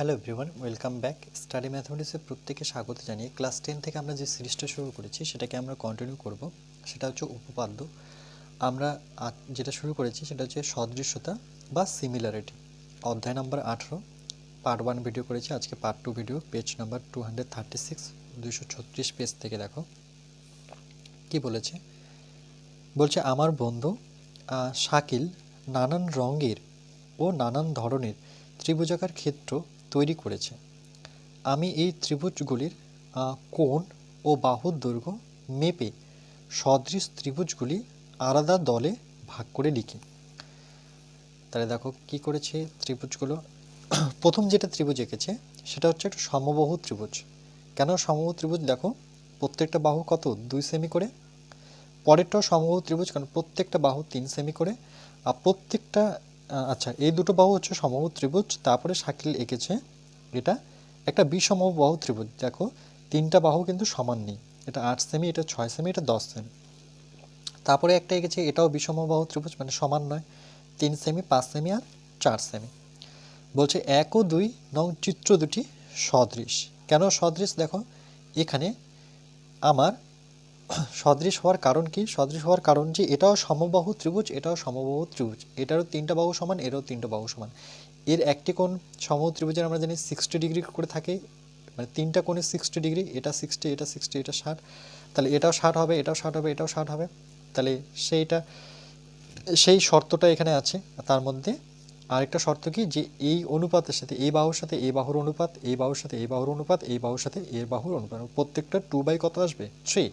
Hello everyone welcome back study ম্যাথমেটিক্সের প্রত্যেকে স্বাগত জানিয়ে ক্লাস টেন থেকে আমরা যে সিরিজটা শুরু করেছি, সেটাকে আমরা কন্টিনিউ করব। সেটা হচ্ছে উপপাদ্য। আমরা যেটা শুরু করেছি, সেটা হচ্ছে সদৃশ্যতা বা সিমিলারিটি অধ্যায় নাম্বার আঠেরো পার্ট ওয়ান ভিডিও করেছি, আজকে part two video page number two hundred thirty six দুশো ছত্রিশ পেজ থেকে দেখো। কি বলেছে? বলছে, আমার বন্ধু শাকিল নানান রঙের ও নানান ধরনের ত্রিভুজাকার ক্ষেত্র তৈরি করেছে। আমি এই ত্রিভুজগুলির কোণ ও বাহুর দৈর্ঘ্য মেপে সদৃশ ত্রিভুজগুলি আলাদা দলে ভাগ করে লিখি। তাহলে দেখো কি করেছে ত্রিভুজগুলো? প্রথম যেটা ত্রিভুজ এঁকেছে, সেটা হচ্ছে একটা সমবাহু ত্রিভুজ। কেন সমবাহু ত্রিভুজ? দেখো, প্রত্যেকটা বাহু কত? দুই সেমি করে। পরেরটাও সমবাহু ত্রিভুজ, কারণ প্রত্যেকটা বাহু তিন সেমি করে। আর প্রত্যেকটা আচ্ছা এই দুটো বাহু হচ্ছে সমবাহু ত্রিভুজ, তারপরে শাকিল এঁকেছে এটা। একটা বিষমবাহু ত্রিভুজ, দেখো, তিনটা বাহু কিন্তু সমান নেই। এটা আট সেমি এটা ছয় সেমি এটা দশ সেমি তারপরে একটা এঁকেছে, এটাও বিষমবাহু ত্রিভুজ মানে সমান নয়। তিন সেমি পাঁচ সেমি আর চার সেমি বলছে এক ও দুই, নং চিত্র দুটি সদৃশ। কেন সদৃশ? দেখো, এখানে আমার সদৃশ হওয়ার কারণ কি? সদৃশ হওয়ার কারণ যে এটাও সমবাহু ত্রিভুজ, এটাও সমবাহু ত্রিভুজ। এটারও তিনটা বাহু সমান, এরও তিনটা বাহু সমান। এর একটি কোণ সমবাহু ত্রিভুজের আমরা জানি সিক্সটি ডিগ্রি করে থাকে। মানে তিনটা কোণে সিক্সটি ডিগ্রি এটা সিক্সটি এটা সিক্সটি এটা ষাট। তাহলে এটাও ষাট হবে, এটাও ষাট হবে, এটাও ষাট হবে। তাহলে সেইটা, সেই শর্তটা এখানে আছে। তার মধ্যে আরেকটা শর্ত কি? যে এই অনুপাতের সাথে, এই বাহুর সাথে এই বাহুর অনুপাত, এই বাহুর সাথে এই বাহুর অনুপাত, এই বাহুর সাথে এর বাহুর অনুপাত। প্রত্যেকটা টু বাই কত আসবে? থ্রি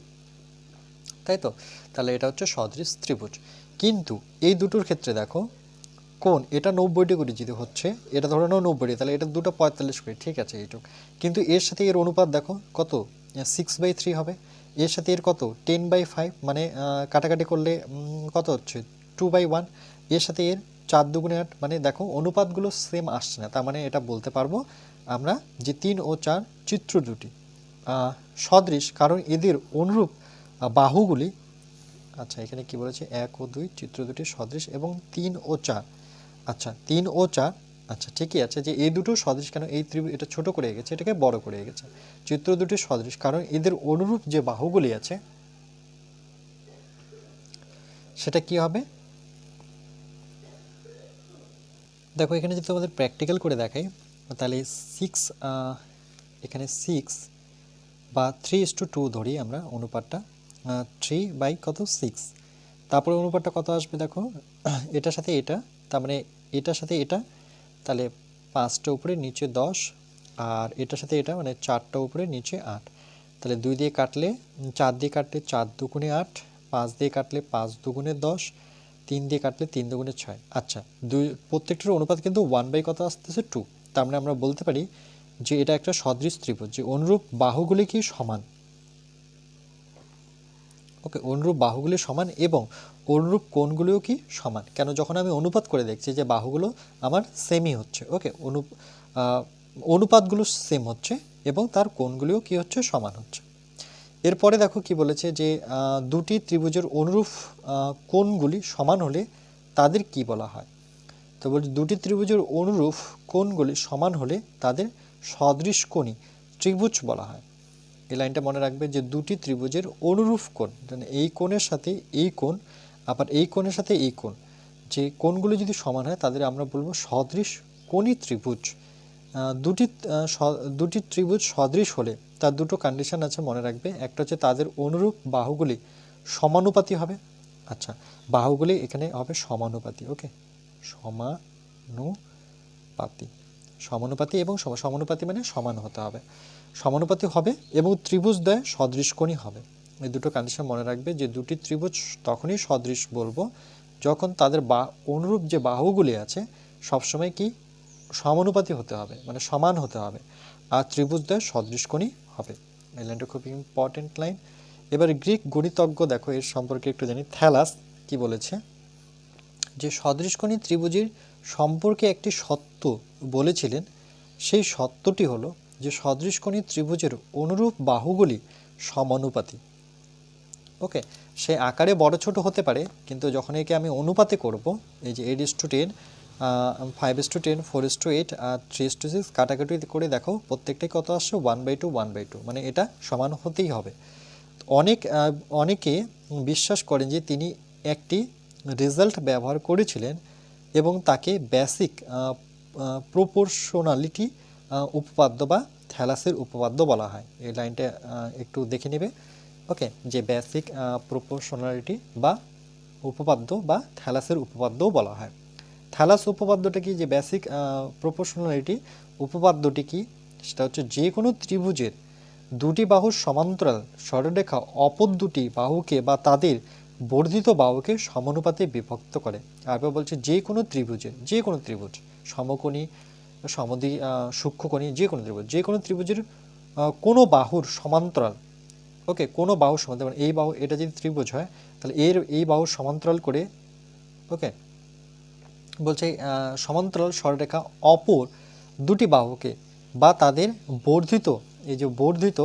তাই তো? তাহলে এটা হচ্ছে সদৃশ ত্রিভুজ। কিন্তু এই দুটোর ক্ষেত্রে দেখো কোন এটা নব্বই ডিগ্রি যদি হচ্ছে, এটা ধরে নাও নব্বই, তাহলে এটা দুটো পঁয়তাল্লিশ করে, ঠিক আছে এইটুক। কিন্তু এর সাথে এর অনুপাত দেখো, কত? সিক্স বাই থ্রি হবে। এর সাথে এর কত? টেন বাই ফাইভ মানে কাটাকাটি করলে কত হচ্ছে? টু বাই ওয়ানের সাথে এর চার দুগুণে আট মানে দেখো, অনুপাতগুলো সেম আসছে না। তার মানে এটা বলতে পারব আমরা যে তিন ও চার চিত্র দুটি। সদৃশ, কারণ এদের অনুরূপ বাহুগুলি আচ্ছা এখানে কি বলেছে? এক ও দুই, চিত্র দুটি সদৃশ এবং তিন ও চার। আচ্ছা তিন ও চার আচ্ছা ঠিকই আছে যে এই দুটো সদৃশ কেন এই ত্রিভুজ, এটা ছোট করে গেছে, এটাকে বড় করে গেছে। চিত্র দুটি সদৃশ, কারণ এদের অনুরূপ যে বাহুগুলি আছে, সেটা কি হবে? দেখো, এখানে যদি তোমাদের প্র্যাকটিক্যাল করে দেখাই, তাহলে সিক্স এখানে সিক্স বা থ্রি ইস টু টু ধরি আমরা অনুপাতটা। থ্রি বাই কত? সিক্স তারপরে অনুপাতটা কত আসবে দেখো? এটার সাথে এটা, তার মানে এটার সাথে এটা, তাহলে পাঁচটা উপরে নিচে দশ, আর এটার সাথে এটা মানে চারটা উপরে নিচে আট। তাহলে দুই দিয়ে কাটলে, চার দিয়ে কাটলে চার দুগুণে আট, পাঁচ দিয়ে কাটলে পাঁচ দুগুণে দশ, তিন দিয়ে কাটলে তিন দুগুণে ছয়। আচ্ছা দুই, প্রত্যেকটার অনুপাত কিন্তু ওয়ান বাই কত আসতেছে? টু তার মানে আমরা বলতে পারি যে এটা একটা সদৃশ ত্রিভুজ, যে অনুরূপ বাহুগুলি কি সমান? ওকে, অনুরূপ বাহুগুলি সমান এবং অনুরূপ কোণগুলিও কি সমান? কেন? যখন আমি অনুপাত করে দেখছি যে বাহুগুলো আমার সেমই হচ্ছে, ওকে অনু অনুপাতগুলো সেম হচ্ছে এবং তার কোণগুলিও কি হচ্ছে? সমান হচ্ছে। এরপরে দেখো কি বলেছে যে দুটি ত্রিভুজের অনুরূপ কোণগুলি সমান হলে তাদের কি বলা হয়? তো বলছি দুটি ত্রিভুজের অনুরূপ কোণগুলি সমান হলে তাদের সদৃশ কোণই ত্রিভুজ বলা হয়। এই লাইনটা মনে রাখবে যে দুটি ত্রিভুজের অনুরূপ কোণ মানে এই কোণের সাথে এই কোণ, আবার এই কোণের সাথে এই কোণ। যে কোণগুলো যদি সমান হয়, তাদের আমরা বলব সদৃশ কোণী ত্রিভুজ। দুটি দুটি ত্রিভুজ সদৃশ হলে তার দুটো কন্ডিশন আছে মনে রাখবে। একটা হচ্ছে তাদের অনুরূপ বাহুগুলি সমানুপাতি হবে। আচ্ছা বাহুগুলি এখানে হবে সমানুপাতি, ওকে? সমানুপাতি। সমানুপাতি এবং সম- সমানুপাতি মানে সমান হতে হবে। সমানুপাতি হবে এবং ত্রিভুজ দ্বয় সদৃশকোণী হবে। এই দুটো কন্ডিশন মনে রাখবে যে দুটি ত্রিভুজ তখনই সদৃশ বলব যখন তাদের বা, অনুরূপ যে বাহুগুলি আছে সবসময় কি সমানুপাতি হতে হবে মানে সমান হতে হবে। আর ত্রিভুজ দ্বয় সদৃশকোণী হবে। এই লাইনটা খুব ইম্পর্টেন্ট লাইন এবার গ্রিক গণিতজ্ঞ, দেখো এর সম্পর্কে একটু জানি, থ্যালাস কি বলেছে? যে সদৃশকোণী ত্রিভুজের সম্পর্কে একটি সত্য বলেছিলেন, সেই সত্যটি হলো যে সদৃশকোণী ত্রিভুজের অনুরূপ বাহুগুলি সমানুপাতি। ওকে, সে আকারে বড় ছোট হতে পারে, কিন্তু যখন একে আমি অনুপাতে করব, এই যে eight is two ten five is two ten, four is two eight, R three is two six, কাটাকাটি করে দেখো প্রত্যেকটাই কত আসছে? One by two, one by two মানে এটা সমান হতেই হবে। অনেক অনেকে বিশ্বাস করেন যে তিনি একটি রেজাল্ট ব্যবহার করেছিলেন এবং তাকে বেসিক প্রপোর্শনালিটি উপপাদ্য বা থ্যালাসের উপপাদ্য বলা হয়। এই লাইনটা একটু দেখে নেবে। ওকে, যে বেসিক প্রপোর্শনালিটি বা উপপাদ্য বা থ্যালাসের উপপাদ্যও বলা হয়। থ্যালাস উপপাদ্যটা কি? যে বেসিক প্রপোর্শনালিটি উপপাদ্যটি কি? সেটা হচ্ছে যে কোনো ত্রিভুজের দুটি বাহুর সমান্তরাল সরলরেখা অপর দুটি বাহুকে বা তাদের বর্ধিত বাহুকে সমানুপাতে বিভক্ত করে। আরবার বলছে যে কোনো ত্রিভুজের, যে কোনো ত্রিভুজ, সমকোণী সমদ্বি আহ, সূক্ষ্মকোণী যে কোনো ত্রিভুজ যে কোনো ত্রিভুজের কোনো বাহুর সমান্তরাল ওকে কোনো বাহুর সমান্তরাল মানে এই বাহু এটা যদি ত্রিভুজ হয় তাহলে এর এই বাহুর সমান্তরাল করে ওকে বলছে সমান্তরাল সরলরেখা অপর দুটি বাহুকে বা তাদের বর্ধিত এই যে বর্ধিত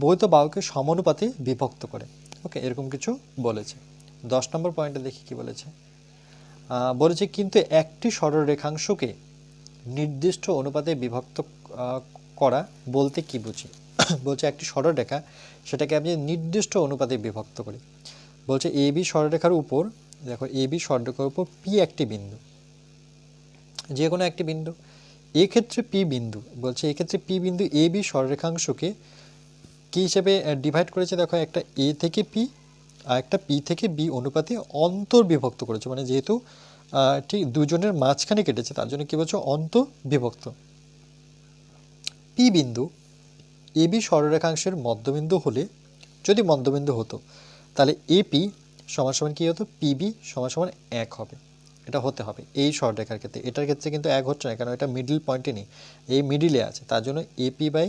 বৈধ বাহুকে সমানুপাতে বিভক্ত করে ওকে এরকম কিছু বলেছে। দশ নম্বর পয়েন্টে দেখি কি বলেছে। বলেছে কিন্তু একটি সরলরেখাংশকে নির্দিষ্ট অনুপাতে বিভক্ত করা বলতে কি বুঝি? বলছে একটি সরলরেখা সেটাকে আমি নির্দিষ্ট অনুপাতে বিভক্ত করি। বলছে এ বি সরলরেখার উপর, দেখো এ বি সরলরেখার উপর পি একটি বিন্দু। যে কোনো একটি বিন্দু। এক্ষেত্রে পি বিন্দু। বলছে এক্ষেত্রে পি বিন্দু এ বি সরলরেখাংশকে কী হিসেবে ডিভাইড করেছে? দেখো একটা এ থেকে পি, আর একটা পি থেকে বি অনুপাতে অন্তর্বিভক্ত করেছে। মানে যেহেতু ঠিক দুজনের মাঝখানে কেটেছে, তার জন্য কী বলছে? অন্তর্বিভক্ত। পি বিন্দু এ বি সরলরেখাংশের মধ্যবিন্দু হলে যদি মধ্যবিন্দু হতো, তাহলে এপি সমান সমান কী হতো? পিবি সমান সমান এক হবে। এটা হতে হবে এই সরলরেখার ক্ষেত্রে। এটার ক্ষেত্রে কিন্তু এক হচ্ছে না কারণ এটা মিডিল পয়েন্টে নেই। এই মিডিলে আছে। তার জন্য এপি বাই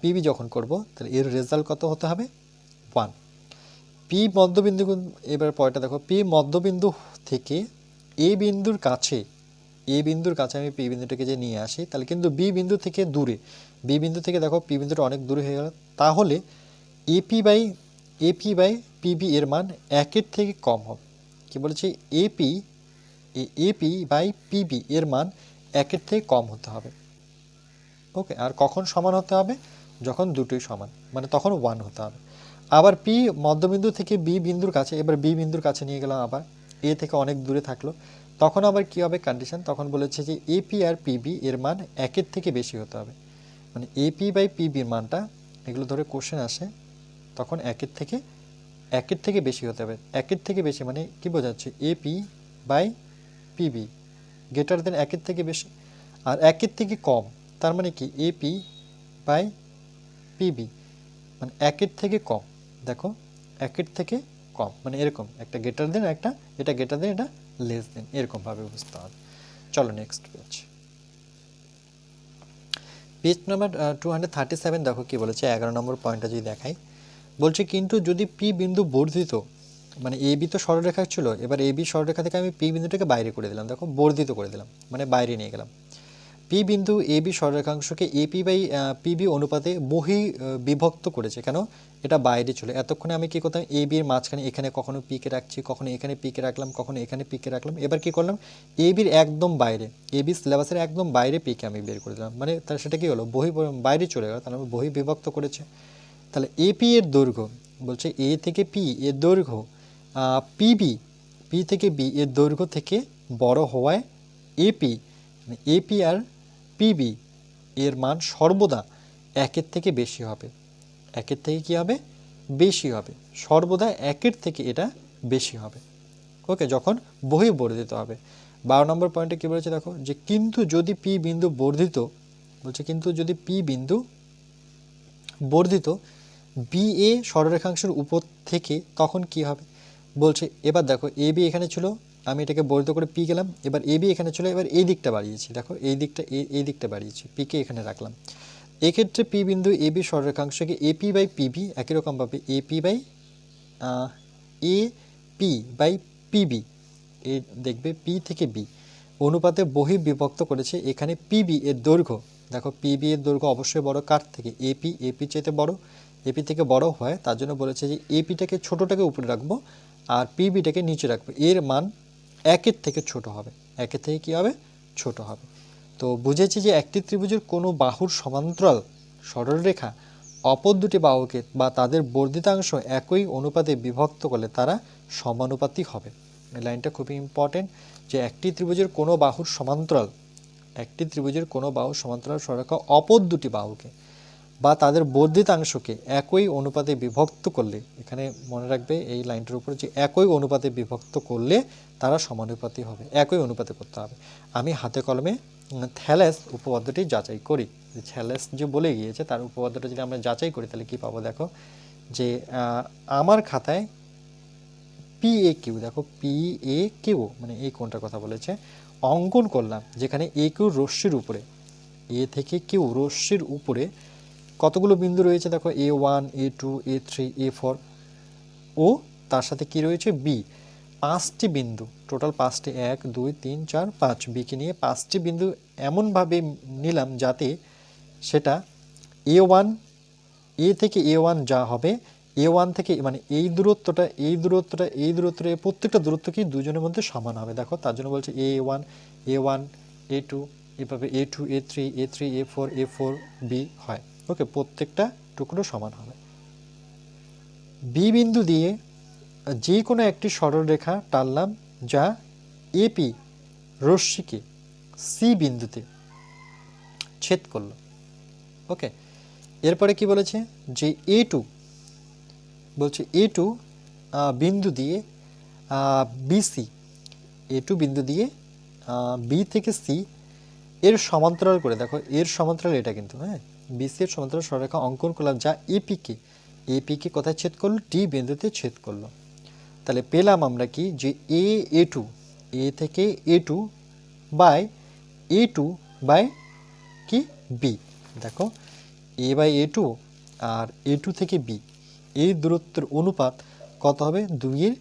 পিবি যখন করব, তাহলে এর রেজাল্ট কত হতে হবে? ওয়ান পি মধ্যবিন্দু এবার পরেরটা দেখো। পি মধ্যবিন্দু থেকে এ বিন্দুর কাছে, এ বিন্দুর কাছে আমি পি বিন্দুটাকে যে নিয়ে আসি, তাহলে কিন্তু বি বিন্দু থেকে দূরে, বি বিন্দু থেকে দেখো পি বিন্দুটা অনেক দূরে হয়ে গেল। তাহলে AP by AP by PB এর মান একের থেকে কম হবে। কি বলেছে? এপি এপি বাই পিবি এর মান একের থেকে কম হতে হবে। ওকে, আর কখন সমান হতে হবে? যখন দুটোই সমান মানে তখন ওয়ান হতে হবে। আবার পি মধ্যবিন্দু থেকে বি বিন্দুর কাছে, এবার বি বিন্দুর কাছে নিয়ে গেলাম আবার। এ থেকে অনেক দূরে থাকল। তখন আবার কি হবে কন্ডিশন তখন বলেছে যে এপি আর পিবি এর মান একের থেকে বেশি হতে হবে। মানে এপি বাই পিবির মানটা, এগুলো ধরে কোশ্চেন আসে, তখন একের থেকে একের থেকে বেশি হতে হবে। একের থেকে বেশি মানে কি বোঝাচ্ছে? AP by PB greater than একের থেকে বেশি। আর একের থেকে কম, তার মানে কি? এপি বাই পিবি মানে একের থেকে কম। দেখো, একের থেকে কম মানে এরকম, একটা গেটার দেন একটা, এটা গেটার দেন এটা লেস দেন এরকমভাবে বুঝতে হবে। চলো next page page number two দেখো কি বলেছে, এগারো নম্বর পয়েন্টটা যদি দেখাই। বলছে, কিন্তু যদি পি বিন্দু বর্ধিত মানে এ বি তো সরলরেখা ছিল, এবার এ বি সরলরেখা থেকে আমি পি বিন্দুটাকে বাইরে করে দিলাম, দেখো, বর্ধিত করে দিলাম মানে বাইরে নিয়ে গেলাম। পি বিন্দু এ বি সরলরেখাংশকে এপি বাই পিবি অনুপাতে বহি বিভক্ত করেছে। কেন? এটা বাইরে চলে এতক্ষণে আমি কি করতাম? এ বির মাঝখানে এখানে কখনো পিকে রাখছি, কখনো এখানে পিকে রাখলাম, কখনো এখানে পিকে রাখলাম। এবার কি করলাম? এ বির একদম বাইরে, এ বি সিলেবাসের একদম বাইরে পিকে আমি বের করে দিলাম। মানে তার সেটা কি হলো? বহি বাইরে চলে গেল তাহলে বহি বিভক্ত করেছে। তাহলে এপি এর দৈর্ঘ্য বলছে এ থেকে পি এর দৈর্ঘ্য পিবি পি থেকে বি এর দৈর্ঘ্য থেকে বড় হওয়ায় এপি মানে এপি আর পিবি এর মান সর্বদা একের থেকে বেশি হবে। একের থেকে কি হবে? বেশি হবে। সর্বদা একের থেকে এটা বেশি হবে। ওকে যখন বহি বর্ধিত হবে। বারো নম্বর পয়েন্টে কী বলেছে দেখো? যে কিন্তু যদি পি বিন্দু বর্ধিত, বলছে কিন্তু যদি পি বিন্দু বর্ধিত বি এ সরলরেখাংশের উপর থেকে তখন কি হবে? বলছে, এবার দেখো এ বি এখানে ছিল আমি এটাকে বর্ধিত করে পি গেলাম, এবার এ বি এখানে চলে, এবার এই দিকটা বাড়িয়েছি, দেখো, এই দিকটা, এ- এই দিকটা বাড়িয়েছি পিকে এখানে রাখলাম। এক্ষেত্রে পি বিন্দু এ বি সরলরেখাংশকে এপি বাই পিবি একই রকমভাবে AP by A P by PB এ দেখবে পি থেকে বি, অনুপাতে বহি বিভক্ত করেছে, এখানে পিবি এর দৈর্ঘ্য, দেখো পিবি এর দৈর্ঘ্য অবশ্যই বড় কার থেকে এপি এপি চাইতে বড় এপি থেকে বড় হয়, তার জন্য বলেছে যে এপিটাকে ছোটোটাকে উপরে রাখব, আর পিবিটাকে নিচে রাখব, এর মান একের থেকে ছোট হবে। একের থেকে কি হবে? ছোট হবে। তো বুঝেছি যে একটি ত্রিভুজের কোনো বাহুর সমান্তরাল সরলরেখা অপর দুটি বাহুকে বা তাদের বর্ধিতাংশ একই অনুপাতে বিভক্ত করলে তারা সমানুপাতি হবে। এই লাইনটা খুবই ইম্পর্টেন্ট যে একটি ত্রিভুজের কোনো বাহুর সমান্তরাল, একটি ত্রিভুজের কোনো বাহুর সমান্তরাল সরলরেখা অপর দুটি বাহুকে বা তাদের বর্ধিতাংশকে একই অনুপাতে বিভক্ত করলে, এখানে মনে রাখবে এই লাইনটার উপরে যে একই অনুপাতে বিভক্ত করলে তারা সমানুপাতি হবে, একই অনুপাতে করতে হবে। আমি হাতে কলমে থ্যালেস উপপাদ্যটি যাচাই করি। যে থ্যালেস যে বলে গিয়েছে, তার উপপাদ্যটা যদি আমরা যাচাই করি, তাহলে কি পাবো দেখো? যে আমার খাতায় পি এ কিউ, দেখো, পি এ কিউ মানে এই কোনটার কথা বলেছে, অঙ্কন করলাম, যেখানে এ কিউ রশ্মির উপরে, এ থেকে কিউ রশ্মির উপরে কতগুলো বিন্দু রয়েছে? দেখো A one A two A three A four ও, তার সাথে কি রয়েছে? বি পাঁচটি বিন্দু। টোটাল পাঁচটি। এক, দুই, তিন, চার, পাঁচ। বিকে নিয়ে পাঁচটি বিন্দু এমনভাবে নিলাম যাতে সেটা এ ওয়ান এ থেকে এ ওয়ান যা হবে এ ওয়ান থেকে মানে এই দূরত্বটা এই দূরত্বটা এই দূরত্বটা প্রত্যেকটা দূরত্ব কি দুজনের মধ্যে সমান হবে? দেখো, তার জন্য বলছে A one A one A two এভাবে A two A three A three A four A four B হয়। ওকে, প্রত্যেকটা টুকরো সমান হবে। বি বিন্দু দিয়ে যে কোনো একটি সরলরেখা টানলাম যা এপি রশ্মিকে সি বিন্দুতে ছেদ করল। ওকে, এরপরে কি বলেছে? যে এ টু বলছে এ টু বিন্দু দিয়ে বিসি এ টু বিন্দু দিয়ে বি থেকে সি এর সমান্তরাল করে। দেখো, এর সমান্তরাল এটা কিন্তু হ্যাঁ? বিসি এর সমান্তরাল সরলরেখা অঙ্কন করলাম যা এপিকে এপিকে কোথায় ছেদ করল? ডি বিন্দুতে ছেদ করল। তাহলে পেলাম আমরা কি? যে এ এ টু, এ থেকে A two by A two by কি? বি দেখো, এ বাই এ টু আর এ টু থেকে বি এই দূরত্বের অনুপাত কত হবে? দুইয়ের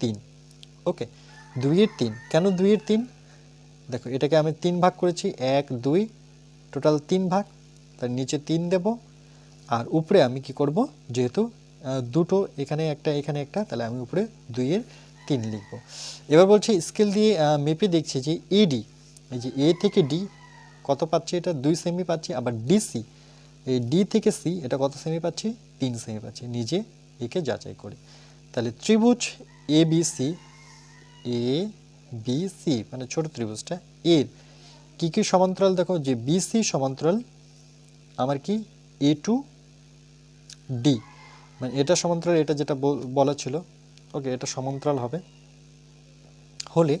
তিন। ওকে, দুইয়ের তিন। কেন দুইয়ের তিন? দেখো, এটাকে আমি তিন ভাগ করেছি, এক, দুই, টোটাল তিন ভাগ। তার নিচে তিন দেব, আর উপরে আমি কি করব? যেহেতু দুটো এখানে একটা এখানে একটা, তাহলে আমি উপরে দুইয়ের তিন লিখব। এবার বলছি, স্কেল দিয়ে মেপে দেখছি যে এডি এই যে এ থেকে ডি কত পাচ্ছি এটা? দুই সেমি পাচ্ছি, আবার ডিসি এই ডি থেকে সি এটা কত সেমি পাচ্ছি? তিন সেমি পাচ্ছি, নিজে একে যাচাই করে। তাহলে ত্রিভুজ A B C A B C মানে ছোট ত্রিভুজটা এর। কী কী সমান্তরাল দেখো? যে বিসি সমান্তরাল আমার কি? এ টু ডি মানে এটা সমান্তরাল, এটা যেটা বল- ছিল। ওকে, এটা সমান্তরাল হবে। হলে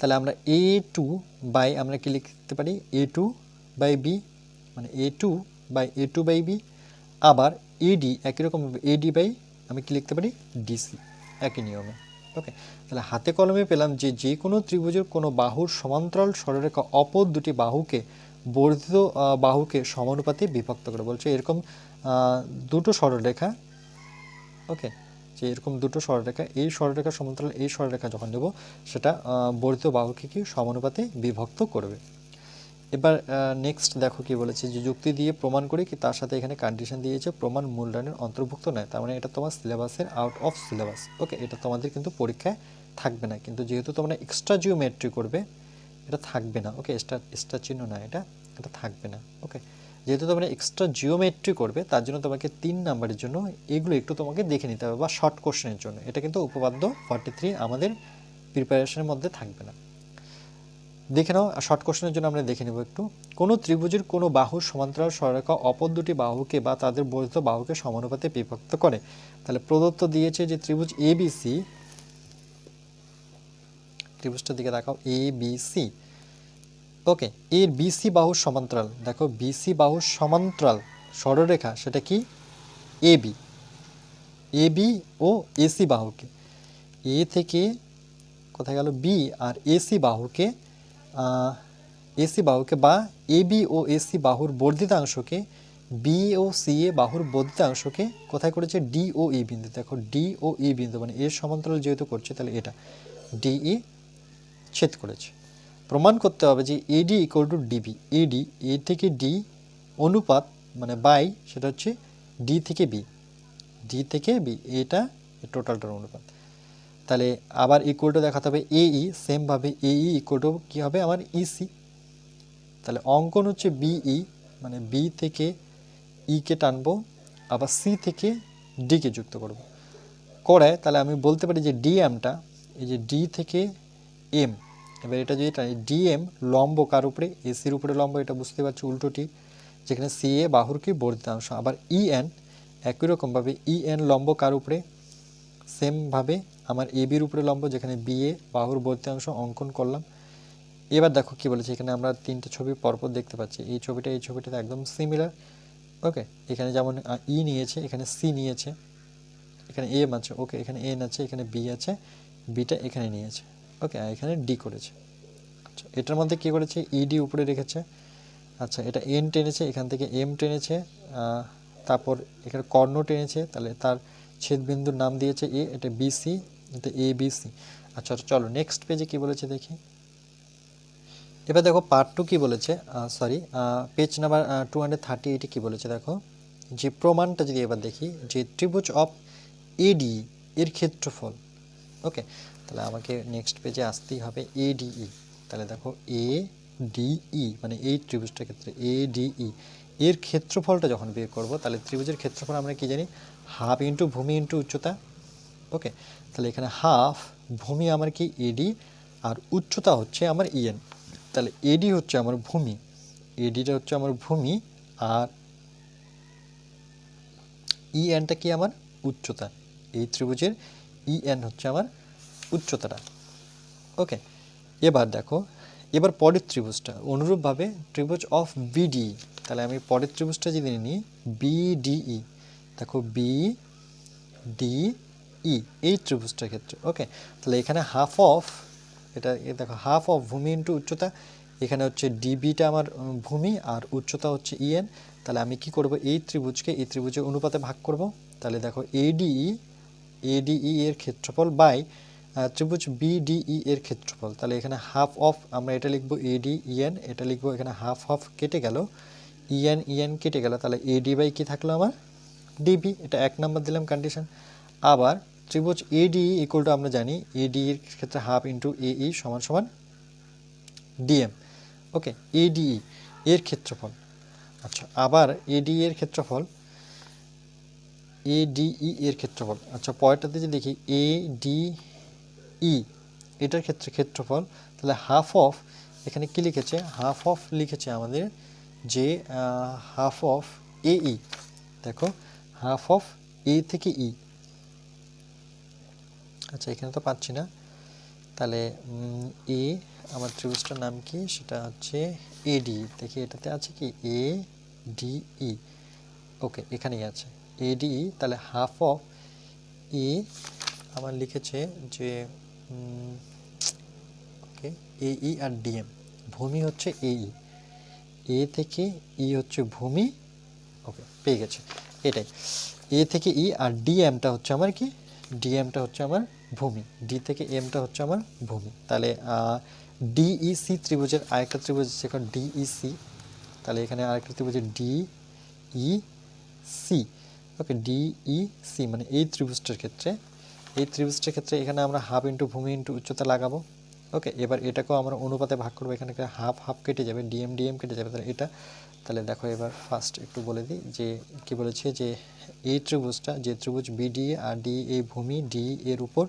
তাহলে আমরা এ টু বাই আমরা কি লিখতে পারি? এ টু বাই বি মানে A two by A two by B আবার এডি একই রকম এডি বাই আমি কি লিখতে পারি? ডিসি একই নিয়মে। ওকে, তাহলে হাতে কলমে পেলাম যে যে কোনো ত্রিভুজের কোনো বাহুর সমান্তরাল সরলরেখা অপর দুটি বাহুকে বর্ধিত বাহুকে সমানুপাতে বিভক্ত করে বলছে। এরকম দুটো সরলরেখা। ওকে, যে এরকম দুটো সরলরেখা, এই সরলরেখা সমান্তরাল এই সরলরেখা যখন নেব, সেটা বর্ধিত বাহুকে কি সমানুপাতে বিভক্ত করবে। এবার নেক্সট দেখো কি বলেছে, যে যুক্তি দিয়ে প্রমাণ করে কি তার সাথে এখানে কন্ডিশন দিয়েছে, প্রমাণ মূল্যায়নের অন্তর্ভুক্ত নয়। তার মানে এটা তোমার সিলেবাসের আউট অফ সিলেবাস ওকে, এটা তোমাদের কিন্তু পরীক্ষায় থাকবে না। কিন্তু যেহেতু তোমরা এক্সট্রা জিওমেট্রি করবে এটা থাকবে না। ওকে এক্সট্রা এক্সট্রা চিহ্ন না এটা এটা থাকবে না। ওকে যেহেতু তোমরা এক্সট্রা জিওমেট্রি করবে, তার জন্য তোমাকে তিন নাম্বারের জন্য এগুলো একটু তোমাকে দেখে নিতে হবে, বা শর্ট কোশ্চেনের জন্য। এটা কিন্তু উপপাদ্য ফর্টি থ্রি আমাদের প্রিপারেশনের মধ্যে থাকবে না। দেখে নাও শর্ট কোশ্চেনের জন্য আমরা দেখে নেব একটু। কোনো ত্রিভুজের কোনো বাহু সমান্তরাল সরলরেখা অপর দুটি বাহুকে বা তাদের বর্ধিত বাহুকে সমানুপাতে বিভক্ত করে। তাহলে প্রদত্ত দিয়েছে যে ত্রিভুজ এ বি সি ত্রিভুজটার দিকে দেখাও এ বি সি ওকে এর বিসি বাহু সমান্তরাল। দেখো বিসি বাহু সমান্তরাল। সরলরেখা, সেটা কি? এ বি এ বি ও এসি বাহুকে। এ থেকে কোথায় গেল? বি আর এসি বাহুকে এসি বাহুকে বা এ বি ও এসি বাহুর বর্ধিতাংশকে বি ও সি এ বাহুর বর্ধিতাংশকে কোথায় করেছে? ডি ও ই বিন্দু দেখো ডি ও ই বিন্দু মানে এর সমান্তরাল যেহেতু করছে, তাহলে এটা। ডি ই ছেদ করেছে। প্রমাণ করতে হবে যে AD equal to DB AD A থেকে ডি অনুপাত মানে বাই সেটা হচ্ছে ডি থেকে বি ডি থেকে বি এটা টোটালটার অনুপাত। তাহলে আবার ইকুয়াল দেখাতে হবে এই সেমভাবে এই ইকুয়াল টু কী হবে? আমার ইসি তাহলে অঙ্কন হচ্ছে বিই মানে বি থেকে ইকে টানবো, আবার সি থেকে ডিকে যুক্ত করব। করে তাহলে আমি বলতে পারি যে ডিএমটা এই যে ডি থেকে এম এবার এটা যদি টানি ডিএম লম্ব কার উপরে এসির উপরে লম্ব, এটা বুঝতে পারছি উল্টোটি, যেখানে সি এ বাহুর কি বর্ধিতাংশ। আবার ইএন একই রকমভাবে ইএন লম্ব কার উপরে সেমভাবে আমার এ বির উপরে লম্ব, যেখানে বি এ বাহুর বর্ধিতাংশ অঙ্কন করলাম। এবার দেখো কি বলেছে, এখানে আমরা তিনটে ছবি পরপর দেখতে পাচ্ছি। এই ছবিটা এই ছবিটা একদম সিমিলার ওকে এখানে যেমন ই নিয়েছে, এখানে সি নিয়েছে, এখানে এম আছে ওকে এখানে এন আছে, এখানে বি আছে বিটা এখানে নিয়েছে। ওকে এখানে ডি করেছে। আচ্ছা এটার মধ্যে কী করেছে? ইডি উপরে রেখেছে। আচ্ছা এটা এন টেনেছে, এখান থেকে এম টেনেছে তারপর এখানে কর্ণ টেনেছে, তাহলে তার ছেদবিন্দুর নাম দিয়েছে এ এটা বিসি এটা এ বিসি আচ্ছা চলো নেক্সট পেজে কি বলেছে দেখি? এবার দেখো পার্ট টু কী বলেছে? Sorry page number two hundred thirty এইটে কী বলেছে দেখো? যে প্রমাণটা যদি এবার দেখি, যে ত্রিভুজ অফ এডি এর ক্ষেত্রফল ওকে তাহলে আমাকে নেক্সট পেজে আসতেই হবে এ এডিই তাহলে দেখো এ ডিই মানে এই ত্রিভুজটার ক্ষেত্রে এ ডিই এর ক্ষেত্রফলটা যখন বের করব, তাহলে ত্রিভুজের ক্ষেত্রফল আমরা কি জানি? হাফ ইন্টু ভূমি ইন্টু উচ্চতা। ওকে তাহলে এখানে হাফ ভূমি আমার কি? এডি আর উচ্চতা হচ্ছে আমার ইএন তাহলে এডি হচ্ছে আমার ভূমি। এডিটা হচ্ছে আমার ভূমি আর ইএনটা কি আমার? উচ্চতা। এই ত্রিভুজের ইএন হচ্ছে আমার উচ্চতাটা। ওকে এবার দেখো, এবার পরের ত্রিভুজটা। অনুরূপভাবে ত্রিভুজ অফ বিডি তাহলে আমি পরের ত্রিভুজটা যদি নিই বিডিই দেখো বি ডি ই এই ত্রিভুজটার ক্ষেত্রে। ওকে তাহলে এখানে হাফ অফ এটা দেখো হাফ অফ ভূমি ইন্টু উচ্চতা, এখানে হচ্ছে ডিবিটা আমার ভূমি, আর উচ্চতা হচ্ছে ইএন তাহলে আমি কি করব, এই ত্রিভুজকে এই ত্রিভুজের অনুপাতে ভাগ করব। তাহলে দেখো এডিই এডিই এর ক্ষেত্রফল বাই ত্রিভুজ বিডিই এর ক্ষেত্রফল। তাহলে এখানে হাফ অফ আমরা এটা লিখব এডি ইএন এটা লিখব এখানে হাফ অফ কেটে গেল। ইএন ইএন কেটে গেল। তাহলে এডি বাই কি থাকল আমার? ডিবি এটা এক নম্বর দিলাম কন্ডিশন আবার ত্রিভুজ এডি ইকুয়াল টু আমরা জানি এডি এর ক্ষেত্রে হাফ ইন্টু এই সমান সমান ডিএম ওকে এডিই এর ক্ষেত্রফল। আচ্ছা আবার এডি এর ক্ষেত্রফল। এডিই এর ক্ষেত্রফল। আচ্ছা পরেরটাতে যে দেখি এ ডি ই এটার ক্ষেত্রে ক্ষেত্রফল, তাহলে হাফ অফ এখানে কি লিখেছে? হাফ অফ লিখেছে আমাদের যে হাফ অফ এ ই দেখো হাফ অফ এ থেকে ই আচ্ছা এখানে তো পাচ্ছি না। তাহলে এ আমার ত্রিভুজটার নাম কি? সেটা হচ্ছে এডি দেখি, এটাতে আছে কি? এ ডি ই ওকে এখানেই আছে। এডি তাহলে হাফ অফ ই আমার লিখেছে যে ওকে এই আর ডিএম ভূমি হচ্ছে এই এ থেকে ই হচ্ছে ভূমি। ওকে পেয়ে গেছে। এটাই। এ থেকে ই আর ডিএমটা হচ্ছে আমার কি? ডিএমটা হচ্ছে আমার ভূমি। ডি থেকে এমটা হচ্ছে আমার ভূমি। তাহলে ডিইসি ত্রিভুজের আরেকটা ত্রিভুজ যেখানে ডিইসি তাহলে এখানে আরেকটা ত্রিভুজের D E C okay DE C মানে এই ত্রিভুজটার ক্ষেত্রে এই ত্রিভুজটার ক্ষেত্রে এখানে আমরা হাফ ইন্টু ভূমি ইন্টু উচ্চতা লাগাবো। ওকে এবার এটাকেও আমরা অনুপাতে ভাগ করব। এখানে হাফ হাফ কেটে যাবে ডিএম ডিএম কেটে যাবে। তাহলে এটা, তাহলে দেখো এবার ফার্স্ট একটু বলে দিই যে, কি বলেছে যে, এই ত্রিভুজটা, যে ত্রিভুজ বিডি আর ডি এ ভূমি ডি এর উপর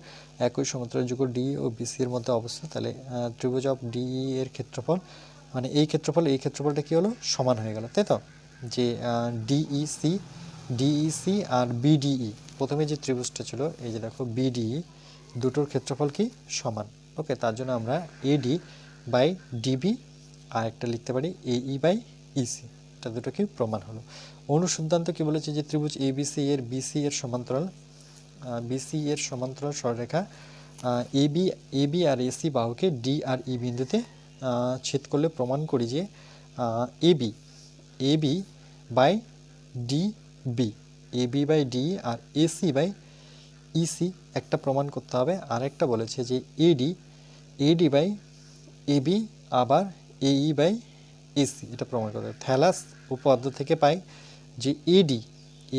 একই সমান্তরালযোগ্য ডি ও বিসি এর মধ্যে অবস্থিত। তাহলে ত্রিভুজ অফ ডি এর ক্ষেত্রফল মানে এই ক্ষেত্রফল, এই ক্ষেত্রফলটা কি হলো? সমান হয়ে গেল, তাই তো? যে ডিইসি ডিইসি আর বিডিই প্রথমে যে ত্রিভুজটা ছিল, এই যে দেখো বিডিই দুটোর ক্ষেত্রফল কি? সমান। ওকে তার জন্য আমরা এডি বাই ডিবি আর একটা লিখতে পারি এই বাই ইসি এটা দুটো কি? প্রমাণ হলো। অনুসিদ্ধান্ত কি বলেছে যে ত্রিভুজ এবিসি এর বিসি এর সমান্তরাল? বিসি এর সমান্তরাল সরলরেখা এবি এবি আর এসি বাহুকে ডি আর ই বিন্দুতে ছেদ করলে প্রমাণ করি যে AB AB by D B AB by D R AC by EC একটা প্রমাণ করতে হবে। আরেকটা বলেছে যে এডি এডি বাই এবি আবার এই বাই এসি এটা প্রমাণ করতে হবে। থ্যালাস উপপাদ্য থেকে পাই যে এডি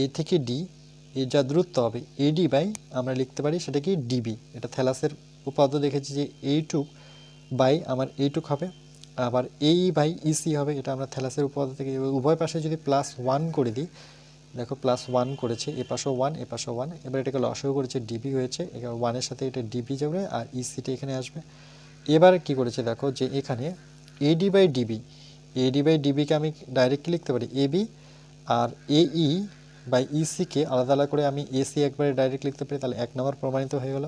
এ থেকে ডি এর যা দূরত্ব হবে এডি বাই আমরা লিখতে পারি সেটা কি ডিবি এটা থ্যালাসের উপাদ্য দেখেছি যে এইটুক বাই আমার এইটুক হবে, আবার এই বাই ইসি হবে, এটা আমরা থ্যালাসের উপাদ্য থেকে উভয় পাশে যদি প্লাস ওয়ান করে দিই দেখো প্লাস ওয়ান করেছে এ পাশেও ওয়ান এ পাশেও ওয়ান এবার এটাকে লসও করেছে ডিবি হয়েছে, এবার ওয়ানের সাথে এটা ডিবি যাবে আর ইসিটা এখানে আসবে। এবার কি করেছে দেখো, যে এখানে AD by DB AD by ডিবিকে আমি ডাইরেক্টলি লিখতে পারি? এবি আর এই বাই ইসিকে আলাদা আলাদা করে আমি এসি একবারে ডাইরেক্ট লিখতে পারি, তাহলে এক নম্বর প্রমাণিত হয়ে গেল।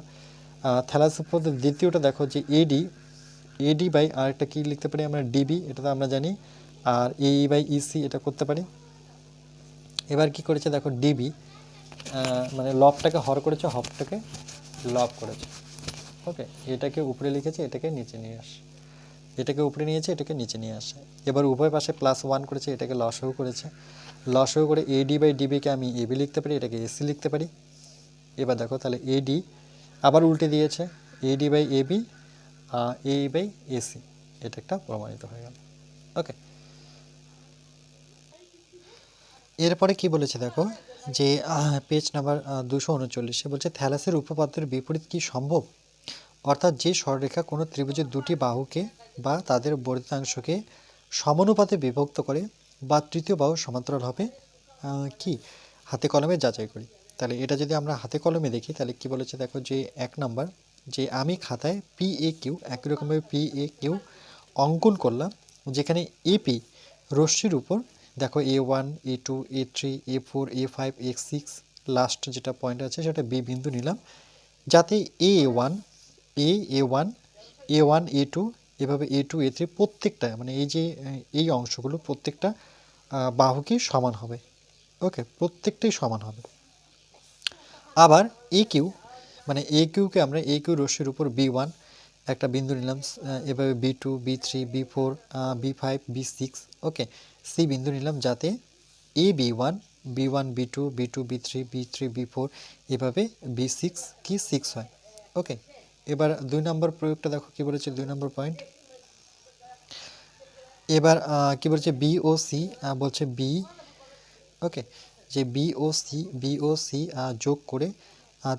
থ্যালাসের পদ্ধতি দ্বিতীয়টা দেখো, যে এডি এডি বাই আরেকটা কী লিখতে পারি আমরা? ডিবি এটা তো আমরা জানি, আর এই বাই ইসি এটা করতে পারি। এবার কি করেছে দেখো ডিবি মানে লবটাকে হর করেছে, হপটাকে লব করেছে। ওকে এটাকে উপরে লিখেছে, এটাকে নিচে নিয়ে আসে। এটাকে উপরে নিয়েছে এটাকে নিচে নিয়ে আসে। এবার উভয় পাশে প্লাস ওয়ান করেছে, এটাকে লসও করেছে। লসও করে এডি বাই ডিবিকে আমি এবি লিখতে পারি, এটাকে এসি লিখতে পারি। এবার দেখো তাহলে এডি আবার উল্টে দিয়েছে AD by AB A by AC এটা একটা প্রমাণিত হয়ে গেল। ওকে এরপরে কি বলেছে দেখো? যে পেজ নাম্বার দুশো উনচল্লিশে বলছে, থ্যালাসের উপপাদ্যের বিপরীত কি সম্ভব? অর্থাৎ যে সরলরেখা কোনো ত্রিভুজের দুটি বাহুকে বা তাদের বর্ধিতাংশকে সমানুপাতে বিভক্ত করে বা তৃতীয় বাহু সমান্তরাল হবে কি? হাতে কলমে যাচাই করি। তাহলে এটা যদি আমরা হাতে কলমে দেখি, তাহলে কি বলেছে দেখো যে, এক নাম্বার, যে আমি খাতায় পি এ কিউ একই রকমভাবে পি এ কিউ অঙ্কন করলাম, যেখানে এপি রশ্মির উপর দেখো A one A two A three A four A five A six last যেটা পয়েন্ট আছে সেটা বি বিন্দু নিলাম। যাতে A one A A one A one A two এভাবে এ টু এ থ্রি প্রত্যেকটা মানে এই যে এই অংশগুলো প্রত্যেকটা বাহুকে সমান হবে। ওকে প্রত্যেকটাই সমান হবে। আবার এ কিউ মানে এ কিউকে আমরা এ কিউ রশ্মির উপর বি ওয়ান একটা বিন্দু নিলাম এভাবে B two B three B four B five B six okay C বিন্দু নিলাম যাতে A B one B one B two B two B three B three B four এভাবে বি সিক্স কি six হয়। ওকে এবার দুই নম্বর প্রয়োগটা দেখো, কি বলেছে দুই নম্বর পয়েন্ট এবার কি বলছে বি ও সি বলছে বি ওকে যে B O C B O C যোগ করে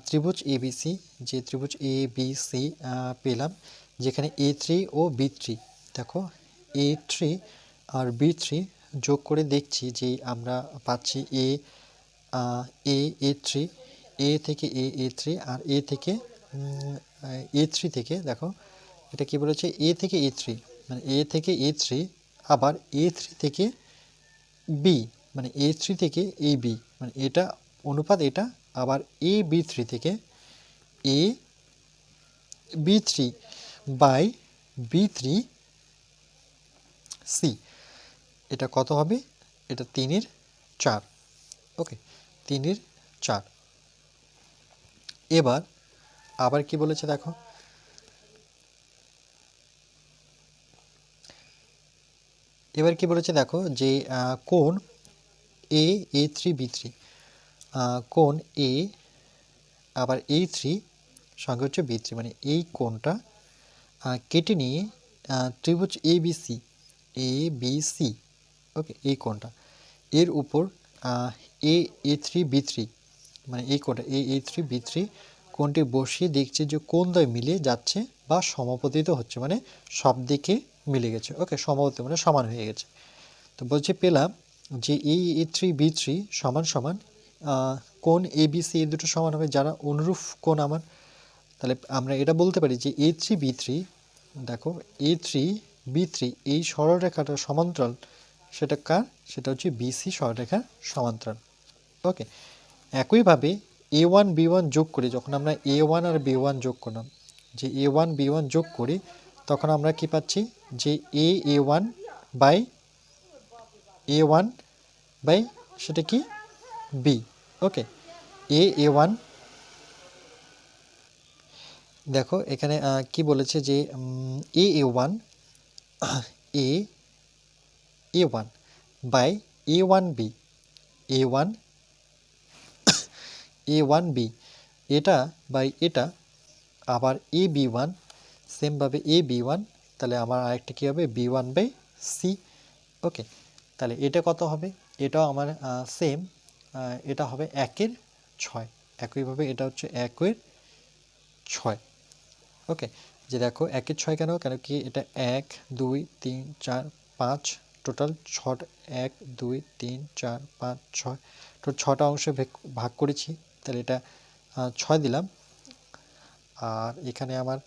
ত্রিভুজ এ বি সি যে ত্রিভুজ এ বি সি পেলাম, যেখানে এ থ্রি ও বি থ্রি দেখো এ থ্রি আর বি থ্রি যোগ করে দেখছি যে আমরা পাচ্ছি এ এ এ থ্রি এ থেকে এ এ থ্রি আর এ থেকে এ থ্রি থেকে, দেখো, এটা কি বলেছে? এ থেকে এ থ্রি মানে এ থেকে এ থ্রি আবার এ থ্রি থেকে বি মানে এ থ্রি থেকে এ বি মানে এটা অনুপাত এটা, আবার এ বি থ্রি থেকে A B three by B three C এটা কত হবে? এটা তিনের চার। ওকে তিনের চার। এবার আবার কি বলেছে দেখো? এবার কি বলেছে দেখো যে কোন A A three B three কোন এ আবার এ থ্রি সঙ্গে হচ্ছে বি থ্রি মানে এই কোনটা কেটে নিয়ে ত্রিভুজ A B C A B C okay এই কোণটা। এর উপর A A three B three মানে এই কোণটা A A three B three কোণটি বসিয়ে দেখছে যে কোন দ্বয় মিলে যাচ্ছে বা সমাপতিত হচ্ছে মানে সব দিকে মিলে গেছে। ওকে সমাপতি মানে সমান হয়ে গেছে। তো বলছে পেলাম যে এই এ থ্রি বি থ্রি সমান সমান কোণ এ বি সি এই দুটো সমান হবে। যারা অনুরূপ কোণ আমার, তাহলে আমরা এটা বলতে পারি যে এ থ্রি বি থ্রি দেখো এ থ্রি বি থ্রি এই সরলরেখাটার সমান্তরাল সেটা কার? সেটা হচ্ছে বিসি সরলরেখার সমান্তরাল। ওকে একইভাবে এ ওয়ান বি ওয়ান যোগ করি, যখন আমরা এ ওয়ান আর বি ওয়ান যোগ করলাম, যে এ ওয়ান বি ওয়ান যোগ করি, তখন আমরা কি পাচ্ছি? যে A A one by A one by সেটা কি? B okay A A one দেখো, এখানে কি বলেছে যে A A one A A one by A one B A one A one B এটা বাই এটা, আবার এ বি ওয়ান সেমভাবে এ বি ওয়ান তাহলে আমার আরেকটা কী হবে? B one by C okay তাহলে এটা কত হবে? এটাও আমার সেম এটা হবে একের ছয়। একইভাবে এটা হচ্ছে একের ছয়। ওকে যে দেখো একের ছয় কেন? কেন কি এটা এক, দুই, তিন, চার, পাঁচ টোটাল ছটা এক, দুই, তিন, চার, পাঁচ, ছয়। তো ছটা অংশে ভেগ- করেছি, তাহলে এটা ছয় দিলাম। আর এখানে আমার,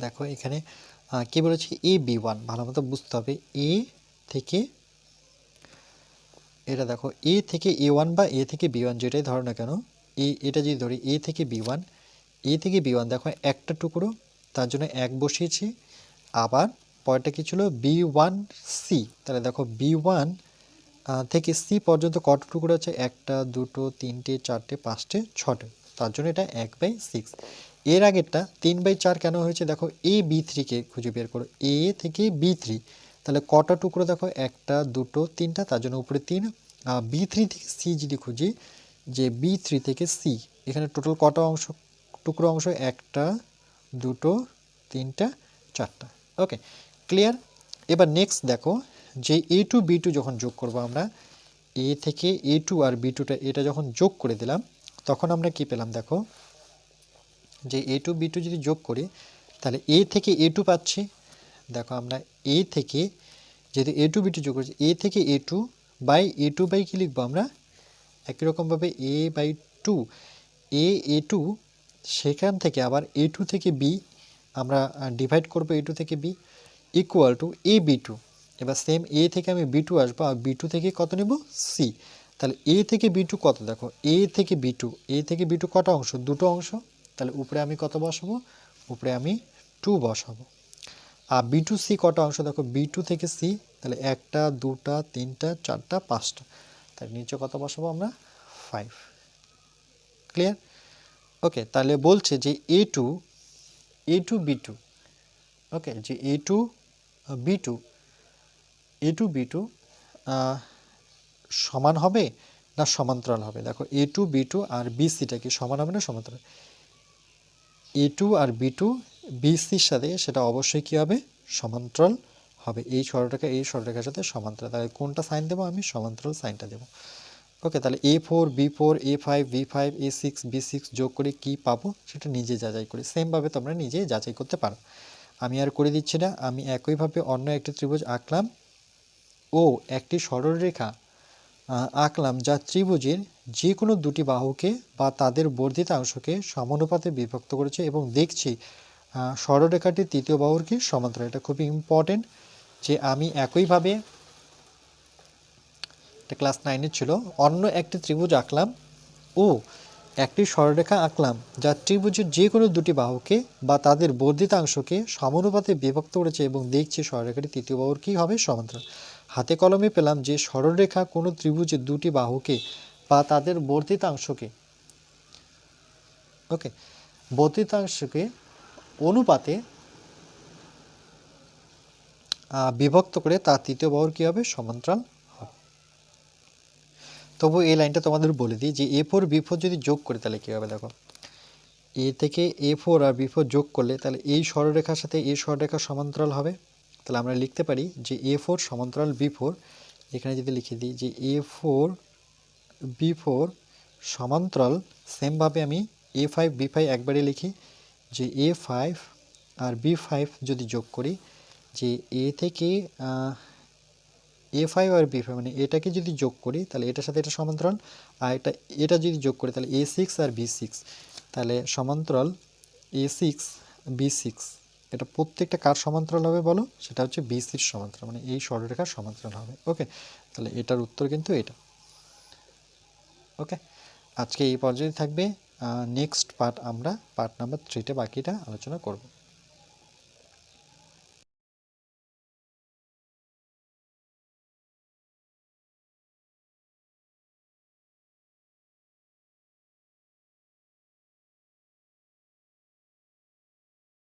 দেখো এখানে কি বলেছি? এ বি ওয়ান, ভালো মতো বুঝতে হবে। এ থেকে, এটা দেখো, এ থেকে এ ওয়ান বা এ থেকে বি ওয়ান, যেটাই ধরো না কেন, এ, এটা যদি ধরি, এ থেকে বি ওয়ান, এ থেকে বি ওয়ান, দেখো একটা টুকরো, তার জন্য এক বসিয়েছি। আবার পরেরটা কি ছিল? B one C. তাহলে দেখো বি ওয়ান থেকে সি পর্যন্ত কত টুকরো আছে একটা, দুটো, তিনটে, চারটে, পাঁচটে, ছটে। তার জন্য এটা এক বাই সিক্স। এর আগেরটা তিন বাই চার কেন হয়েছে? দেখো এ বি থ্রিকে খুঁজে বের করো। এ থেকে বি থ্রি। তাহলে কটা টুকরো দেখো? একটা, দুটো, তিনটা, তার জন্য উপরে তিন। বি থ্রি থেকে সি যদি খুঁজি, যে বি থ্রি থেকে সি, এখানে টোটাল কটা অংশ? টুকরো অংশ? একটা, দুটো, তিনটা, চারটা। ওকে ক্লিয়ার এবার নেক্সট দেখো, যে এ টু বি টু যখন যোগ করব আমরা এ থেকে এ টু আর বি টুটা এটা যখন যোগ করে দিলাম, তখন আমরা কি পেলাম দেখো? যে এ টু বি টু যদি যোগ করি, তাহলে এ থেকে এ টু পাচ্ছি। দেখো আমরা এ থেকে যদি এ টু বি টু যোগ করছি এ থেকে A two by A two by কী লিখব আমরা? একই রকমভাবে A by two A A two সেখান থেকে আবার এ টু থেকে বি আমরা ডিভাইড করব এ টু থেকে B equal to A B two এবার সেম এ থেকে আমি বি টু আসব, আর বি টু থেকে কত নেব? সি তাহলে এ থেকে বি টু কত? দেখো এ থেকে বি টু এ থেকে বি টু কটা অংশ? দুটো অংশ। তাহলে উপরে আমি কত বসাবো? উপরে আমি টু বসাবো। আর বি টু সি কটা অংশ? দেখো বি টু থেকে সি তাহলে একটা, দুটা, তিনটা, চারটা, পাঁচটা। তাহলে নিচে কত বসাবো আমরা? ফাইভ ক্লিয়ার ওকে তাহলে বলছে যে A two A two B two okay যে A two B two A two B two সমান হবে না সমান্তরাল হবে? দেখো এ টু বি টু আর বি সিটা কি সমান হবে না সমান্তরাল? এ টু আর বি টু বি সির সাথে সেটা অবশ্যই কী হবে? সমান্তরাল হবে। এই সরলরেখা, এই সরলরেখার সাথে সমান্তরাল। তাহলে কোনটা সাইন দেবো আমি? সমান্তরাল সাইনটা দেবো। ওকে তাহলে A four B four A five B five A six B six যোগ করে কী পাবো? সেটা নিজে যাচাই করি। সেমভাবে তোমরা নিজে যাচাই করতে পারো। আমি আর করে দিচ্ছি না। আমি একইভাবে অন্য একটি ত্রিভুজ আঁকলাম। ও একটি সরলরেখা আঁকলাম যা ত্রিভুজের যে কোনো দুটি বাহুকে বা তাদের বর্ধিতাংশকে সমানুপাতে বিভক্ত করেছে এবং দেখছি আহ, সরলরেখাটির তৃতীয় বাহুর কি সমান্তরাল। এটা খুবই ইম্পর্টেন্ট যে আমি একইভাবে এটা ক্লাস নাইনের ছিল, অন্য একটি ত্রিভুজ আঁকলাম। ও, একটি সরলরেখা আঁকলাম, যা ত্রিভুজের যে কোনো দুটি বাহুকে বা তাদের বর্ধিতাংশকে সমানুপাতে বিভক্ত করেছে এবং দেখছে সরলরেখাটি তৃতীয় বাহুর কী হবে? সমান্তরাল। হাতে কলমে পেলাম যে সরলরেখা কোনো ত্রিভুজের দুটি বাহুকে বা তাদের বর্ধিতাংশকে, ওকে, বর্ধিতাংশকে অনুপাতে বিভক্ত করে তার তৃতীয় বাহুর কী হবে? সমান্তরাল। তবু এই লাইনটা তোমাদের বলে দিই যে এ ফোর বি ফোর যদি যোগ করি তাহলে কী হবে দেখো? এ থেকে এ ফোর আর বি ফোর যোগ করলে তাহলে এই সরলরেখার সাথে এই সরলরেখা সমান্তরাল হবে। তাহলে আমরা লিখতে পারি যে এ ফোর সমান্তরাল বি ফোর এখানে যদি লিখে দিই যে এ ফোর বি ফোর সমান্তরাল সেমভাবে আমি এ ফাইভ বি ফাইভ একবারে লিখি যে এ ফাইভ আর বি ফাইভ যদি যোগ করি যে এ থেকে এ ফাইভ আর বি ফাইভ মানে এটাকে যদি যোগ করি, তাহলে এটার সাথে এটা সমান্তরাল, আর এটা এটা যদি যোগ করি, তাহলে এ সিক্স আর বি সিক্স তাহলে সমান্তরাল এ সিক্স বি সিক্স এটা প্রত্যেকটা কার সমান্তরাল হবে বলো? সেটা হচ্ছে বি সির সমান্তরাল মানে এই সরলরেখার সমান্তরাল হবে ওকে তাহলে এটার উত্তর কিন্তু এটা ওকে আজকে এই পর্যায়ে থাকবে নেক্সট পার্ট আমরা পার্ট নাম্বার থ্রিতে বাকিটা আলোচনা করব।